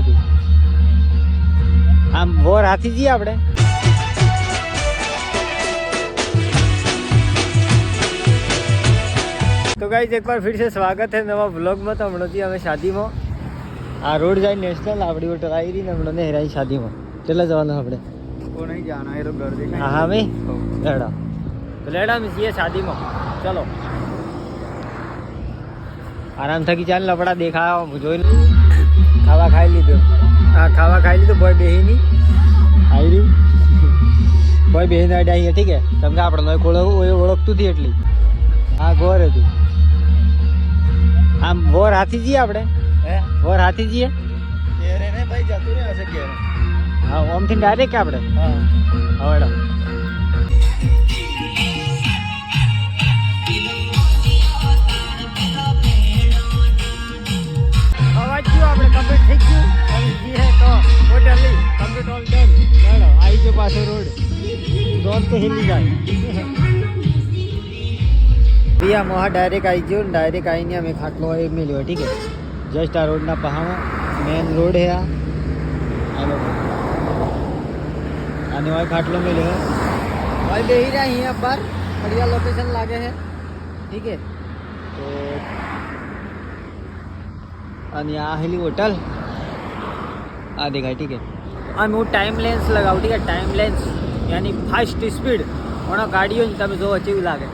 હતું. આમ બોર હાથી જઈએ આપણે. તો ગાઈઝ એકવાર ફિર સે સ્વાગત હે નવા બ્લોગમાં તો હમણાંથી અમે શાદીમાં. આ રોડ જાય નેશનલ આપણી હોટલ આવી રહી ને હમણાં ને હેરાઈ શાદીમાં. કેટલા જવાનું આપણે? નહીં જાના એ તો હા ભાઈ લેડા. તો લેડા મિસ શાદીમાં. ચલો. આરામ થકી ચાલ લપડા દેખાવા જોઈ લઉં. ખાવા ખાઈ લીધું. હા ખાવા ખાઈ લીધું ભાઈ બેહીની. આવી રહ્યું ભાઈ બેહીને અડ્યા અહીંયા ઠીક હે કેમ કે આપણે નોય ખોળો એ ઓળખતું હતી એટલી. હા ગોર હતું. આમ ગોર હાથી જઈએ આપણે? વોર હાથી જઈએ હા ઓમથી ડાયરેક્ટ આપણે? હા. હવે થઈ ગયું હવે જઈએ તો હોટલ કમ્પ્લીટ ઓલ ડન ચાલો આવી ગયો પાછો રોડ રોડ તો હિલી જાય ભૈયા મોહા ડાયરેક્ટ આવી ગયો ડાયરેક્ટ આવીને અમે ખાટલો એ મેલ્યો ઠીક હે જસ્ટ આ રોડના પહામાં મેન રોડ હે આ આ લોકો અને वहाँ खाटलो में है भाई दे ही रहा है यहाँ पर बढ़िया लोकेशन लागे है ठीक है तो અને આ હેલી આ દેખાય, ઠીક है અને હું ટાઈમ લેન્સ લગાવું, ઠીક है ટાઈમ લેન્સ યાની ફાસ્ટ સ્પીડ પણ ગાડીઓ તમે જોવો કેવું લાગે.